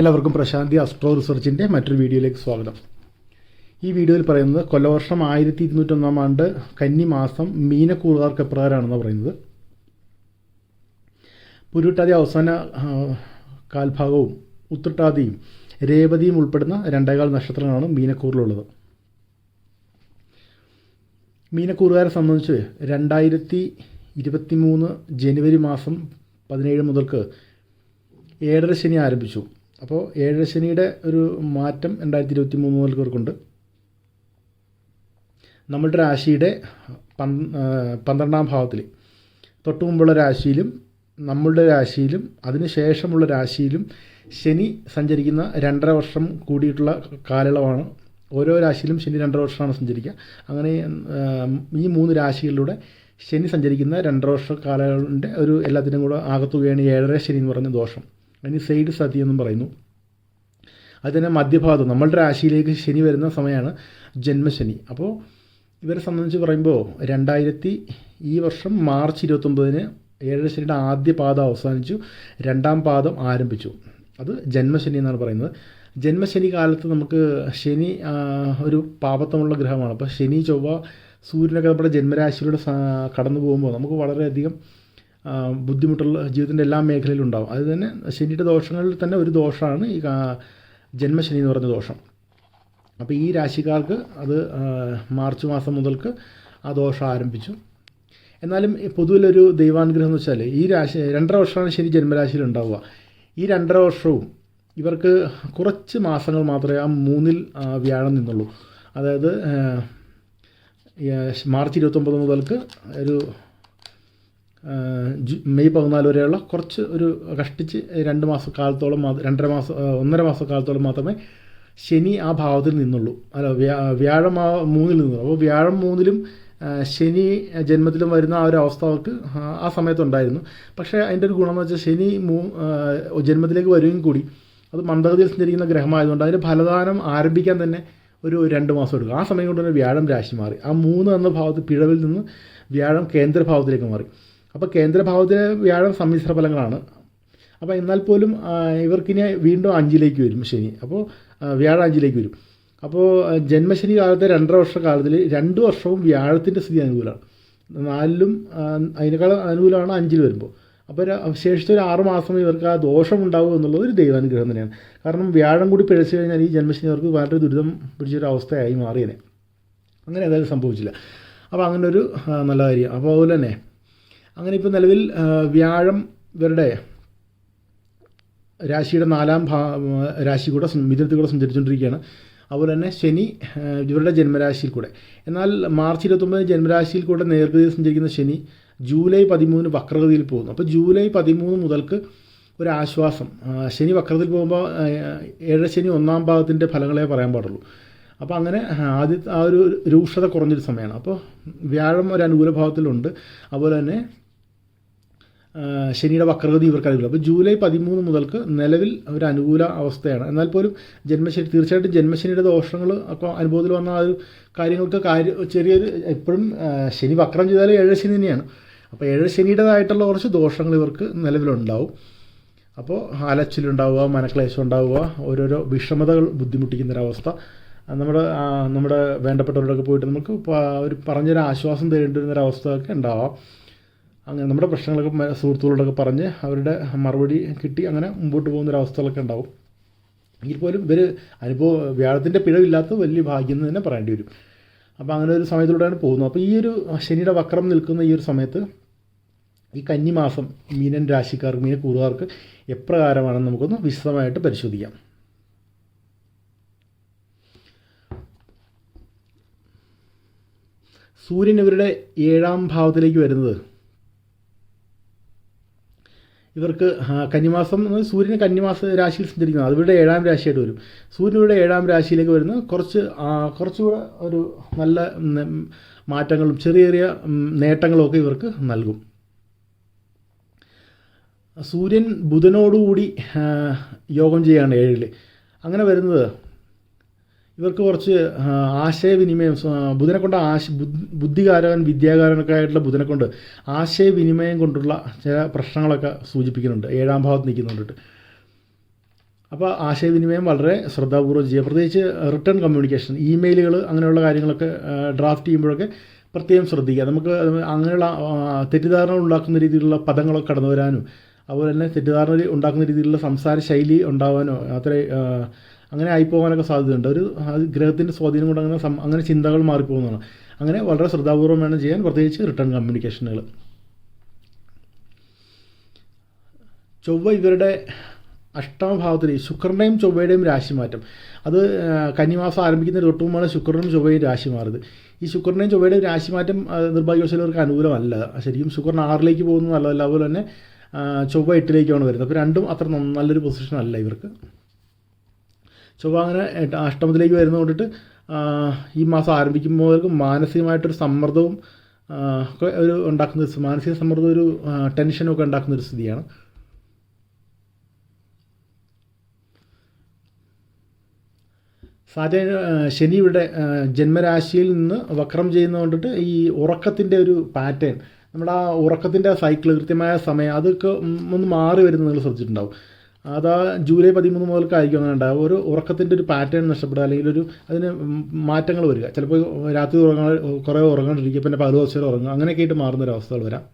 എല്ലാവർക്കും പ്രശാന്തി അസ്ട്രോ റിസർച്ചിന്റെ മറ്റൊരു വീഡിയോയിലേക്ക് സ്വാഗതം. ഈ വീഡിയോയിൽ പറയുന്നത് കൊല്ലവർഷം ആയിരത്തി ഇരുന്നൂറ്റൊന്നാം ആണ്ട് കന്നി മാസം മീനക്കൂറുകാർക്ക് എപ്രകാരമാണെന്ന് പറയുന്നത്. പുരുട്ടാതി അവസാന കാൽഭാഗവും ഉത്രട്ടാതിയും രേവതിയും ഉൾപ്പെടുന്ന രണ്ടേകാൽ നക്ഷത്രങ്ങളാണ് മീനക്കൂറിലുള്ളത്. മീനക്കൂറുകാരെ സംബന്ധിച്ച് രണ്ടായിരത്തി ഇരുപത്തി മൂന്ന് ജനുവരി മാസം പതിനേഴ് മുതൽക്ക് ഏഴര ശനി ആരംഭിച്ചു. അപ്പോൾ ഏഴര ശനിയുടെ ഒരു മാറ്റം രണ്ടായിരത്തി ഇരുപത്തി മൂന്ന് മുതൽ ഇവർക്കുണ്ട് നമ്മളുടെ രാശിയുടെ പന്ത്രണ്ടാം ഭാവത്തിൽ തൊട്ട് മുമ്പുള്ള രാശിയിലും നമ്മളുടെ രാശിയിലും അതിന് ശേഷമുള്ള രാശിയിലും ശനി സഞ്ചരിക്കുന്ന രണ്ടര വർഷം കൂടിയിട്ടുള്ള കാലയളവാണ്. ഓരോ രാശിയിലും ശനി രണ്ടര വർഷമാണ് സഞ്ചരിക്കുക. അങ്ങനെ ഈ മൂന്ന് രാശികളിലൂടെ ശനി സഞ്ചരിക്കുന്ന രണ്ടര വർഷ കാലയളവിന്റെ ഒരു എല്ലാത്തിനും കൂടെ ആകത്തുകയാണ് ഏഴര ശനി എന്ന് പറഞ്ഞ ദോഷം. അതിന് സൈഡ് സതി എന്നും പറയുന്നു. അതിന്റെ മധ്യഭാഗത്ത് നമ്മളുടെ രാശിയിലേക്ക് ശനി വരുന്ന സമയമാണ് ജന്മശനി. അപ്പോൾ ഇവരെ സംബന്ധിച്ച് പറയുമ്പോൾ രണ്ടായിരത്തി ഈ വർഷം മാർച്ച് ഇരുപത്തൊമ്പതിന് ഏഴര ശനിയുടെ ആദ്യ പാദം അവസാനിച്ചു. രണ്ടാം പാദം ആരംഭിച്ചു. അത് ജന്മശനി എന്നാണ് പറയുന്നത്. ജന്മശനി കാലത്ത് നമുക്ക് ശനി ഒരു പാപത്വമുള്ള ഗ്രഹമാണ്. അപ്പോൾ ശനി ചൊവ്വ സൂര്യനൊക്കെ നമ്മുടെ ജന്മരാശിയിലൂടെ കടന്നു പോകുമ്പോൾ നമുക്ക് വളരെയധികം ബുദ്ധിമുട്ടുള്ള ജീവിതത്തിന്റെ എല്ലാ മേഖലയിലും ഉണ്ടാവും. അത് തന്നെ ശനിയുടെ ദോഷങ്ങളിൽ തന്നെ ഒരു ദോഷമാണ് ഈ ജന്മശനി എന്ന് പറഞ്ഞ ദോഷം. അപ്പോൾ ഈ രാശിക്കാർക്ക് അത് മാർച്ച് മാസം മുതൽക്ക് ആ ദോഷം ആരംഭിച്ചു. എന്നാലും പൊതുവിലൊരു ദൈവാനുഗ്രഹം എന്ന് വെച്ചാൽ ഈ രാശി രണ്ടര വർഷമാണ് ശനി ജന്മരാശിയിൽ ഉണ്ടാവുക. ഈ രണ്ടര വർഷവും ഇവർക്ക് കുറച്ച് മാസങ്ങൾ മാത്രമേ ആ മൂന്നിൽ വ്യാഴം നിന്നുള്ളൂ. അതായത് മാർച്ച് ഇരുപത്തൊമ്പത് മുതൽക്ക് ഒരു മെയ് പതിനാല് വരെയുള്ള കുറച്ച് ഒരു കഷ്ടിച്ച് രണ്ട് മാസക്കാലത്തോളം രണ്ടര മാസം ഒന്നര മാസക്കാലത്തോളം മാത്രമേ ശനി ആ ഭാവത്തിൽ നിന്നുള്ളൂ. അല്ല വ്യാ വ്യാഴം ആ മൂന്നിൽ നിന്നുള്ളൂ. അപ്പോൾ വ്യാഴം മൂന്നിലും ശനി ജന്മത്തിലും വരുന്ന ആ ഒരു അവസ്ഥ അവർക്ക് ആ, സമയത്തുണ്ടായിരുന്നു പക്ഷേ അതിന്റെ ഒരു ഗുണമെന്ന് വെച്ചാൽ ശനി മൂ ജന്മത്തിലേക്ക് വരികയും കൂടി. അത് മന്ദഗതിയിൽ സഞ്ചരിക്കുന്ന ഗ്രഹമായതുകൊണ്ട് അതിന്റെ ഫലദാനം ആരംഭിക്കാൻ തന്നെ ഒരു രണ്ട് മാസം എടുക്കും. ആ സമയം കൊണ്ട് തന്നെ വ്യാഴം രാശി മാറി. ആ മൂന്ന് എന്ന ഭാവത്തിൽ പിഴവിൽ നിന്ന് വ്യാഴം കേന്ദ്രഭാവത്തിലേക്ക് മാറി. അപ്പോൾ കേന്ദ്രഭാവത്തിന് വ്യാഴം സമ്മിശ്ര ഫലങ്ങളാണ്. അപ്പോൾ എന്നാൽ പോലും ഇവർക്കിനി വീണ്ടും അഞ്ചിലേക്ക് വരും ശനി. അപ്പോൾ വ്യാഴം അഞ്ചിലേക്ക് വരും. അപ്പോൾ ജന്മശനി കാലത്തെ രണ്ടര വർഷ കാലത്തിൽ രണ്ട് വർഷവും വ്യാഴത്തിന്റെ സ്ഥിതി അനുകൂലമാണ്. നാലിലും അതിനേക്കാൾ അനുകൂലമാണ് അഞ്ചിൽ വരുമ്പോൾ അപ്പോൾ ഒരു ഒരു ആറ് മാസം ഇവർക്ക് ആ ദോഷം ഉണ്ടാവും എന്നുള്ളത് ഒരു ദൈവാനുഗ്രഹം തന്നെയാണ്. കാരണം വ്യാഴം കൂടി പിഴച്ചു കഴിഞ്ഞാൽ ഈ ജന്മശനി അവർക്ക് വളരെ ദുരിതം പിടിച്ചൊരു അവസ്ഥയായി മാറിയനെ. അങ്ങനെ ഏതായാലും സംഭവിച്ചില്ല. അപ്പോൾ അങ്ങനെ ഒരു നല്ല കാര്യം. അപ്പോൾ അതുപോലെ തന്നെ അങ്ങനെ ഇപ്പോൾ നിലവിൽ വ്യാഴം ഇവരുടെ രാശിയുടെ നാലാം ഭാ രാശി കൂടെ മിഥുനത്തിൽ കൂടെ സഞ്ചരിച്ചുകൊണ്ടിരിക്കുകയാണ്. അതുപോലെ തന്നെ ശനി ഇവരുടെ ജന്മരാശിയിൽ കൂടെ. എന്നാൽ മാർച്ച് ഇരുപത്തൊമ്പതിന് ജന്മരാശിയിൽ കൂടെ നേർഗതിയിൽ സഞ്ചരിക്കുന്ന ശനി ജൂലൈ പതിമൂന്ന് വക്രഗതിയിൽ പോകുന്നു. അപ്പോൾ ജൂലൈ പതിമൂന്ന് മുതൽക്ക് ഒരു ആശ്വാസം. ശനി വക്രത്തിൽ പോകുമ്പോൾ ഏഴ് ശനി ഒന്നാം ഭാഗത്തിന്റെ ഫലങ്ങളെ പറയാൻ പാടുള്ളൂ. അപ്പോൾ അങ്ങനെ ആദ്യത്തെ ആ ഒരു രൂക്ഷത കുറഞ്ഞൊരു സമയമാണ്. അപ്പോൾ വ്യാഴം ഒരു അനുകൂല ഭാവത്തിലുണ്ട്. അതുപോലെ തന്നെ ശനിയുടെ വക്രഗതി ഇവർക്ക് അനുകൂലം അപ്പോൾ ജൂലൈ പതിമൂന്ന് മുതൽക്ക് നിലവിൽ ഒരു അനുകൂല അവസ്ഥയാണ്. എന്നാൽ പോലും ജന്മശനി തീർച്ചയായിട്ടും ജന്മശനിയുടെ ദോഷങ്ങൾ അപ്പോൾ അനുഭവത്തിൽ വന്ന ആ ഒരു കാര്യങ്ങൾക്ക് കാര്യ ചെറിയൊരു എപ്പോഴും ശനി വക്രം ചെയ്താൽ ഏഴ് ശനി തന്നെയാണ്. അപ്പോൾ ഏഴ് ശനിയുടേതായിട്ടുള്ള കുറച്ച് ദോഷങ്ങൾ ഇവർക്ക് നിലവിലുണ്ടാവും. അപ്പോൾ അലച്ചിലുണ്ടാവുക മനക്ലേശം ഉണ്ടാവുക ഓരോരോ വിഷമതകൾ ബുദ്ധിമുട്ടിക്കുന്നൊരവസ്ഥ. നമ്മുടെ നമ്മുടെ വേണ്ടപ്പെട്ടവരോടൊക്കെ പോയിട്ട് നമുക്ക് ഒരു പറഞ്ഞൊരു ആശ്വാസം തേടേണ്ടി വരുന്നൊരവസ്ഥയൊക്കെ ഉണ്ടാവാം. അങ്ങനെ നമ്മുടെ പ്രശ്നങ്ങളൊക്കെ സുഹൃത്തുക്കളോടൊക്കെ പറഞ്ഞ് അവരുടെ മറുപടി കിട്ടി അങ്ങനെ മുമ്പോട്ട് പോകുന്നൊരവസ്ഥകളൊക്കെ ഉണ്ടാവും. എങ്കിൽ പോലും ഇവർ അനുഭവ വ്യാഴത്തിന്റെ പിഴവില്ലാത്ത വലിയ ഭാഗ്യം എന്ന് തന്നെ പറയേണ്ടി വരും. അപ്പോൾ അങ്ങനെ ഒരു സമയത്തിലൂടെയാണ് പോകുന്നത്. അപ്പോൾ ഈ ഒരു ശനിയുടെ വക്രം നിൽക്കുന്ന ഈ ഒരു സമയത്ത് ഈ കന്നിമാസം മീനൻ രാശിക്കാർക്ക് മീന കൂറുകാർക്ക് എപ്രകാരമാണെന്ന് നമുക്കൊന്ന് വിശദമായിട്ട് പരിശോധിക്കാം. സൂര്യൻ ഇവരുടെ ഏഴാം ഭാവത്തിലേക്ക് വരുന്നത് ഇവർക്ക് കന്നിമാസം സൂര്യൻ കന്നിമാസ രാശിയിൽ സഞ്ചരിക്കുന്നത് അതിവിടെ ഏഴാം രാശിയായിട്ട് വരും. സൂര്യൻ ഇവരുടെ ഏഴാം രാശിയിലേക്ക് വരുന്ന കുറച്ച് കുറച്ചുകൂടെ ഒരു നല്ല മാറ്റങ്ങളും ചെറിയ ചെറിയ നേട്ടങ്ങളൊക്കെ ഇവർക്ക് നൽകും. സൂര്യൻ ബുധനോടുകൂടി യോഗം ചെയ്യുകയാണ് ഏഴിൽ അങ്ങനെ വരുന്നത് ഇവർക്ക് കുറച്ച് ആശയവിനിമയം ബുധനെ കൊണ്ട് ആശ ബുദ്ധി- ബുദ്ധികാരകൻ വിദ്യാകാരനൊക്കെ ആയിട്ടുള്ള ബുധനെ കൊണ്ട് ആശയവിനിമയം കൊണ്ടുള്ള ചില പ്രശ്നങ്ങളൊക്കെ സൂചിപ്പിക്കുന്നുണ്ട്. ഏഴാം ഭാവത്ത് നിൽക്കുന്നുണ്ട്. അപ്പോൾ ആശയവിനിമയം വളരെ ശ്രദ്ധാപൂർവം ചെയ്യുക. പ്രത്യേകിച്ച് റിട്ടേൺ കമ്മ്യൂണിക്കേഷൻ ഇമെയിലുകൾ അങ്ങനെയുള്ള കാര്യങ്ങളൊക്കെ ഡ്രാഫ്റ്റ് ചെയ്യുമ്പോഴൊക്കെ പ്രത്യേകം ശ്രദ്ധിക്കുക. നമുക്ക് അങ്ങനെയുള്ള തെറ്റിദ്ധാരണ ഉണ്ടാക്കുന്ന രീതിയിലുള്ള പദങ്ങളൊക്കെ കടന്നു വരാനും അതുപോലെ തന്നെ തെറ്റിദ്ധാരണ ഉണ്ടാക്കുന്ന രീതിയിലുള്ള സംസാര ശൈലി ഉണ്ടാവാനോ അത്ര അങ്ങനെ ആയിപ്പോകാനൊക്കെ സാധ്യതയുണ്ട്. ഒരു ഗ്രഹത്തിന്റെ സ്വാധീനം കൊണ്ട് അങ്ങനെ അങ്ങനെ ചിന്തകൾ മാറിപ്പോകുന്നതാണ്. അങ്ങനെ വളരെ ശ്രദ്ധാപൂർവം വേണം ചെയ്യാൻ പ്രത്യേകിച്ച് റിട്ടേൺ കമ്മ്യൂണിക്കേഷനുകൾ ചൊവ്വ ഇവരുടെ അഷ്ടമഭാവത്തിൽ ശുക്രന്റെയും ചൊവ്വയുടെയും രാശി മാറ്റം അത് കന്നിമാസം ആരംഭിക്കുന്ന തൊട്ട് ശുക്രനും ചൊവ്വയും രാശി മാറുന്നത് ഈ ശുക്രന്റെയും ചൊവ്വയുടെയും രാശി മാറ്റം ആ, നിർഭാഗ്യവശാലവർക്ക് അനുകൂലമല്ല ശരിക്കും ശുക്രൻ ആറിലേക്ക് പോകുന്നത് നല്ലതല്ല. അതുപോലെ തന്നെ ചൊവ്വ എട്ടിലേക്കാണ് വരുന്നത്. അപ്പോൾ രണ്ടും അത്ര നല്ലൊരു പൊസിഷൻ അല്ല ഇവർക്ക്. ചൊവ്വ അങ്ങനെ അഷ്ടമത്തിലേക്ക് വരുന്നത് കൊണ്ടിട്ട് ഈ മാസം ആരംഭിക്കുമ്പോഴേക്കും മാനസികമായിട്ടൊരു സമ്മർദ്ദവും ഒക്കെ ഒരു ഉണ്ടാക്കുന്ന ഒരു മാനസിക സമ്മർദ്ദം ഒരു ടെൻഷനും ഒക്കെ ഉണ്ടാക്കുന്ന ഒരു സ്ഥിതിയാണ്. ആ, ശനി ഇവിടെ ജന്മരാശിയിൽ നിന്ന് വക്രം ചെയ്യുന്നത് കൊണ്ടിട്ട് ഈ ഉറക്കത്തിന്റെ ഒരു പാറ്റേൺ നമ്മുടെ ആ ഉറക്കത്തിന്റെ സൈക്കിൾ കൃത്യമായ സമയം അതൊക്കെ ഒന്ന് മാറി വരുന്നത് നിങ്ങൾ ശ്രദ്ധിച്ചിട്ടുണ്ടാവും. അതാ ജൂലൈ പതിമൂന്ന് മുതൽക്കായിരിക്കും അങ്ങനെ ഉണ്ടാകും ഒരു ഉറക്കത്തിന്റെ ഒരു പാറ്റേൺ നഷ്ടപ്പെടുക അല്ലെങ്കിൽ ഒരു അതിന് മാറ്റങ്ങൾ വരിക. ചിലപ്പോൾ രാത്രി ഉറങ്ങാൻ കുറേ ഉറങ്ങാണ്ടിരിക്കുക പിന്നെ പല ദിവസം ഉറങ്ങുക. അങ്ങനെയൊക്കെ ആയിട്ട് മാറുന്ന ഒരു അവസ്ഥകൾ വരാം.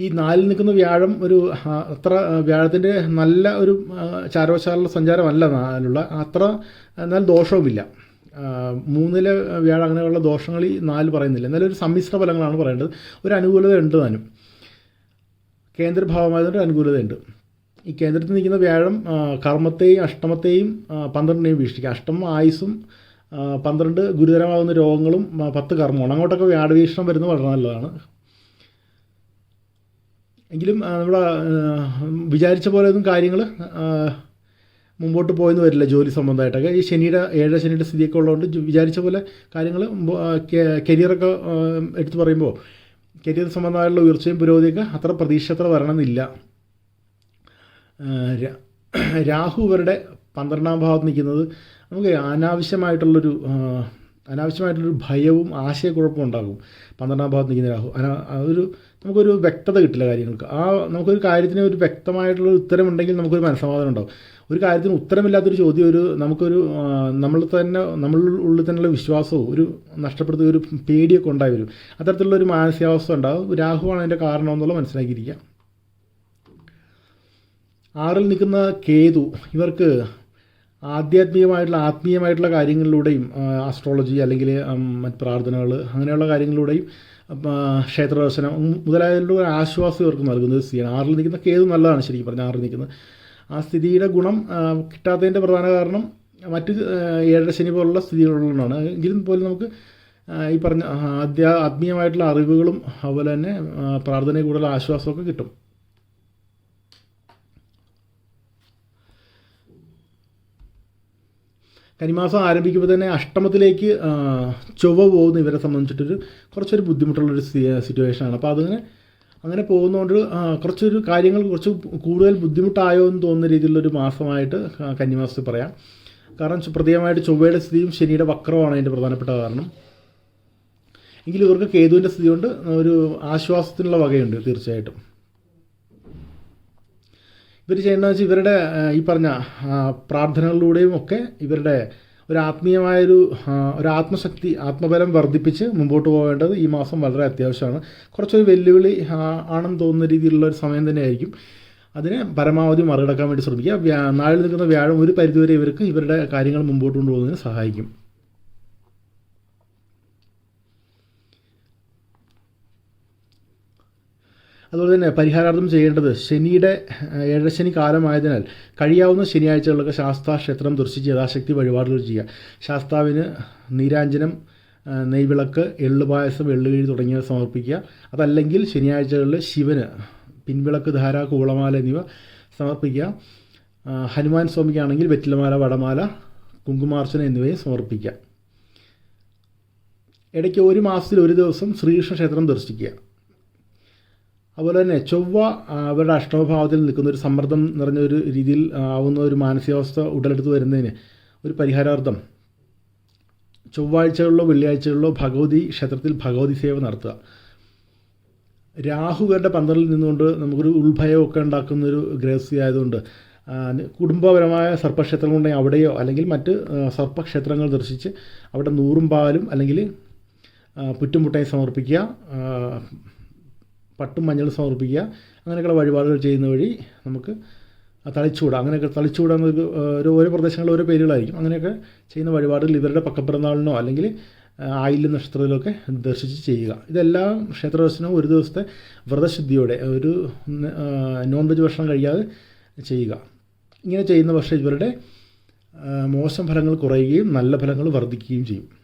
ഈ നാലിൽ നിൽക്കുന്ന വ്യാഴം ഒരു അത്ര വ്യാഴത്തിന്റെ നല്ല ഒരു ചാരവശാലുള്ള സഞ്ചാരമല്ല നാലുള്ള അത്ര എന്നാൽ ദോഷവുമില്ല. മൂന്നിലെ വ്യാഴം അങ്ങനെയുള്ള ദോഷങ്ങൾ ഈ നാല് പറയുന്നില്ല. എന്നാലും ഒരു സമ്മിശ്ര ഫലങ്ങളാണ് പറയേണ്ടത്. ഒരു അനുകൂലത ഉണ്ട് താനും കേന്ദ്രഭാവമായതുകൊണ്ട് അനുകൂലതയുണ്ട്. ഈ കേന്ദ്രത്തിൽ നിൽക്കുന്ന വ്യാഴം കർമ്മത്തെയും അഷ്ടമത്തെയും പന്ത്രണ്ടിനെയും വീക്ഷിക്കുക അഷ്ടമം ആയുസും പന്ത്രണ്ട് ഗുരുതരമാകുന്ന രോഗങ്ങളും പത്ത് കർമ്മമാണ് അങ്ങോട്ടൊക്കെ വ്യാഴവീക്ഷണം വരുന്ന വളരെ നല്ലതാണ്. എങ്കിലും നമ്മുടെ വിചാരിച്ച പോലെ ഒന്നും കാര്യങ്ങൾ മുമ്പോട്ട് പോയെന്ന് വരില്ല ജോലി സംബന്ധമായിട്ടൊക്കെ. ഈ ശനിയുടെ ഏഴ് ശനിയുടെ സ്ഥിതിയൊക്കെ ഉള്ളതുകൊണ്ട് വിചാരിച്ച പോലെ കാര്യങ്ങൾ കരിയറൊക്കെ എടുത്തു പറയുമ്പോൾ കരിയർ സംബന്ധമായുള്ള ഉയർച്ചയും പുരോഗതിയൊക്കെ അത്ര പ്രതീക്ഷ അത്ര വരണമെന്നില്ല രാഹു ഇവരുടെ പന്ത്രണ്ടാം ഭാവത്ത് നിൽക്കുന്നത് നമുക്ക് അനാവശ്യമായിട്ടുള്ളൊരു അനാവശ്യമായിട്ടുള്ളൊരു ഭയവും ആശയക്കുഴപ്പവും ഉണ്ടാകും പന്ത്രണ്ടാം ഭാഗത്ത് നിൽക്കുന്ന രാഹു. അതൊരു നമുക്കൊരു വ്യക്തത കിട്ടില്ല കാര്യങ്ങൾക്ക്. ആ നമുക്കൊരു കാര്യത്തിന് ഒരു വ്യക്തമായിട്ടുള്ള ഉത്തരമുണ്ടെങ്കിൽ നമുക്കൊരു മനസ്സമാധാനം ഉണ്ടാവും ഒരു കാര്യത്തിന് ഉത്തരമില്ലാത്തൊരു ചോദ്യം ഒരു നമുക്കൊരു നമ്മൾ തന്നെ നമ്മളുടെ ഉള്ളിൽ തന്നെയുള്ള വിശ്വാസവും ഒരു നഷ്ടപ്പെടുത്തുക ഒരു പേടിയൊക്കെ ഉണ്ടായി വരും. അത്തരത്തിലുള്ള ഒരു മാനസികാവസ്ഥ ഉണ്ടാകും രാഹുവാണ് അതിന്റെ കാരണം എന്നുള്ളത് മനസ്സിലാക്കിയിരിക്കുക. ആറിൽ നിൽക്കുന്ന കേതു ഇവർക്ക് ആധ്യാത്മികമായിട്ടുള്ള ആത്മീയമായിട്ടുള്ള കാര്യങ്ങളിലൂടെയും ആസ്ട്രോളജി അല്ലെങ്കിൽ മറ്റ് പ്രാർത്ഥനകൾ അങ്ങനെയുള്ള കാര്യങ്ങളിലൂടെയും ക്ഷേത്ര ക്ഷേത്രദർശനം മുതലായതിലൂടെ ഒരു ആശ്വാസം ഇവർക്ക് നൽകുന്നത് സീൻ ആറിൽ നിൽക്കുന്ന കേതു നല്ലതാണ് ശരിക്കും പറഞ്ഞാൽ ആറിൽ നിൽക്കുന്നത്. ആ സ്ഥിതിയുടെ ഗുണം കിട്ടാത്തതിന്റെ പ്രധാന കാരണം മറ്റ് ഏഴര ശനി പോലുള്ള സ്ഥിതികളുള്ളതാണ് എങ്കിലും പോലും നമുക്ക് ഈ പറഞ്ഞ അധ്യാ ആത്മീയമായിട്ടുള്ള അറിവുകളും അതുപോലെ തന്നെ പ്രാർത്ഥനയിൽ കൂടുതൽ ആശ്വാസമൊക്കെ കിട്ടും. കനിമാസം ആരംഭിക്കുമ്പോൾ തന്നെ അഷ്ടമത്തിലേക്ക് ചൊവ്വ പോകുന്ന ഇവരെ സംബന്ധിച്ചിട്ടൊരു കുറച്ചൊരു ബുദ്ധിമുട്ടുള്ളൊരു സിറ്റുവേഷനാണ് അപ്പോൾ അതിങ്ങനെ അങ്ങനെ പോകുന്നതുകൊണ്ട് കുറച്ചൊരു കാര്യങ്ങൾ കുറച്ച് കൂടുതൽ ബുദ്ധിമുട്ടായോ എന്ന് തോന്നുന്ന രീതിയിലുള്ളൊരു മാസമായിട്ട് കന്നിമാസത്തിൽ പറയാം. കാരണം പ്രത്യേകമായിട്ട് ചൊവ്വയുടെ സ്ഥിതിയും ശനിയുടെ വക്രമാണ് അതിന്റെ പ്രധാനപ്പെട്ട കാരണം. എങ്കിലും ഇവർക്ക് കേതുവിന്റെ സ്ഥിതി കൊണ്ട് ഒരു ആശ്വാസത്തിനുള്ള വകയുണ്ട് തീർച്ചയായിട്ടും. ഇവർ ചെയ്യേണ്ടതെന്ന് വെച്ചാൽ ഇവരുടെ ഈ പറഞ്ഞ പ്രാർത്ഥനകളിലൂടെയും ഒക്കെ ഇവരുടെ ഒരു ആത്മീയമായൊരു ഒരു ആത്മശക്തി ആത്മബലം വർദ്ധിപ്പിച്ച് മുമ്പോട്ട് പോകേണ്ടത് ഈ മാസം വളരെ അത്യാവശ്യമാണ്. കുറച്ചൊരു വെല്ലുവിളി ആണെന്ന് തോന്നുന്ന രീതിയിലുള്ള ഒരു സമയം തന്നെയായിരിക്കും. അതിനെ പരമാവധി മറികടക്കാൻ വേണ്ടി ശ്രമിക്കുക. നാളിൽ നിൽക്കുന്ന വ്യാഴം ഒരു പരിധിവരെ ഇവർക്ക് ഇവരുടെ കാര്യങ്ങൾ മുമ്പോട്ട് കൊണ്ടുപോകുന്നതിന് സഹായിക്കും. അതുപോലെ തന്നെ പരിഹാരാർത്ഥം ചെയ്യേണ്ടത് ശനിയുടെ ഏഴശനി കാലമായതിനാൽ കഴിയാവുന്ന ശനിയാഴ്ചകളിലൊക്കെ ശാസ്താ ക്ഷേത്രം ദർശിച്ച് യഥാശക്തി വഴിപാടുകൾ ചെയ്യുക. ശാസ്താവിന് നീരാഞ്ജനം നെയ്വിളക്ക് എള്ളുപായസം എള്ളുകിഴി തുടങ്ങിയവ സമർപ്പിക്കുക. അതല്ലെങ്കിൽ ശനിയാഴ്ചകളിൽ ശിവന് പിൻവിളക്ക് ധാര കൂളമാല എന്നിവ സമർപ്പിക്കുക. ഹനുമാൻ സ്വാമിക്കാണെങ്കിൽ വെറ്റിലമാല വടമാല കുങ്കുമാർച്ചന എന്നിവയും സമർപ്പിക്കുക. ഇടയ്ക്ക് ഒരു മാസത്തിൽ ഒരു ദിവസം ശ്രീകൃഷ്ണ ക്ഷേത്രം ദർശിക്കുക. അതുപോലെ തന്നെ ചൊവ്വ അവരുടെ അഷ്ടമഭാവത്തിൽ നിൽക്കുന്ന ഒരു സമ്മർദ്ദം നിറഞ്ഞ ഒരു രീതിയിൽ ആവുന്ന ഒരു മാനസികാവസ്ഥ ഉടലെടുത്ത് വരുന്നതിന് ഒരു പരിഹാരാർത്ഥം. ചൊവ്വാഴ്ചകളിലോ വെള്ളിയാഴ്ചകളിലോ ഭഗവതി ക്ഷേത്രത്തിൽ ഭഗവതി സേവ നടത്തുക. രാഹുവരുടെ പന്ത്രണ്ടിൽ നിന്നുകൊണ്ട് നമുക്കൊരു ഉത്ഭയമൊക്കെ ഉണ്ടാക്കുന്നൊരു ഗ്രഹസ്ഥി ആയതുകൊണ്ട് കുടുംബപരമായ കുടുംബപരമായ സർപ്പക്ഷേത്രങ്ങളുണ്ടെങ്കിൽ അവിടെയോ അല്ലെങ്കിൽ മറ്റ് സർപ്പക്ഷേത്രങ്ങൾ ദർശിച്ച് അവിടെ നൂറും പാലും അല്ലെങ്കിൽ പുറ്റുമുട്ടായി പുറ്റും മുട്ടയും സമർപ്പിക്കുക പട്ടും മഞ്ഞളും സമർപ്പിക്കുക. അങ്ങനെയൊക്കെയുള്ള വഴിപാടുകൾ ചെയ്യുന്ന വഴി നമുക്ക് തളിച്ചൂട അങ്ങനെയൊക്കെ തളിച്ചൂട ഒരു ഓരോ പ്രദേശങ്ങളിൽ ഓരോ പേരുകളായിരിക്കും. അങ്ങനെയൊക്കെ ചെയ്യുന്ന വഴിപാടുകൾ ഇവരുടെ പക്കപ്പിറന്നാളിനോ അല്ലെങ്കിൽ ആയില്ല നക്ഷത്രത്തിലൊക്കെ ദർശിച്ച് ചെയ്യുക. ഇതെല്ലാം ക്ഷേത്ര ദർശനവും ഒരു ദിവസത്തെ വ്രതശുദ്ധിയോടെ ഒരു നോൺ വെജ് ഭക്ഷണം കഴിയാതെ ചെയ്യുക. ഇങ്ങനെ ചെയ്യുന്ന പക്ഷേ ഇവരുടെ മോശം ഫലങ്ങൾ കുറയുകയും നല്ല ഫലങ്ങൾ വർദ്ധിക്കുകയും ചെയ്യും.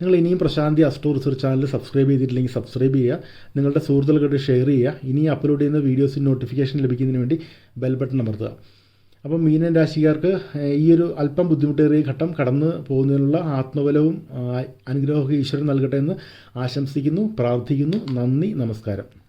നിങ്ങൾ ഇനിയും Prashanthi astro research channel subscribe ചെയ്തിട്ടില്ലെങ്കിൽ സബ്സ്ക്രൈബ് ചെയ്യുക. നിങ്ങളുടെ സുഹൃത്തുക്കൾക്കായിട്ട് ഷെയർ ചെയ്യുക. ഇനി അപ്ലോഡ് ചെയ്യുന്ന വീഡിയോസിന് നോട്ടിഫിക്കേഷൻ ലഭിക്കുന്നതിന് വേണ്ടി ബെൽ ബട്ടൺ അമർത്തുക. അപ്പം മീനൻ രാശിക്കാർക്ക് ഈ ഒരു അല്പം ബുദ്ധിമുട്ടേറിയ ഘട്ടം കടന്നു പോകുന്നതിനുള്ള ആത്മബലവും അനുഗ്രഹമൊക്കെ ഈശ്വരൻ നൽകട്ടെ എന്ന് ആശംസിക്കുന്നു പ്രാർത്ഥിക്കുന്നു. നന്ദി നമസ്കാരം.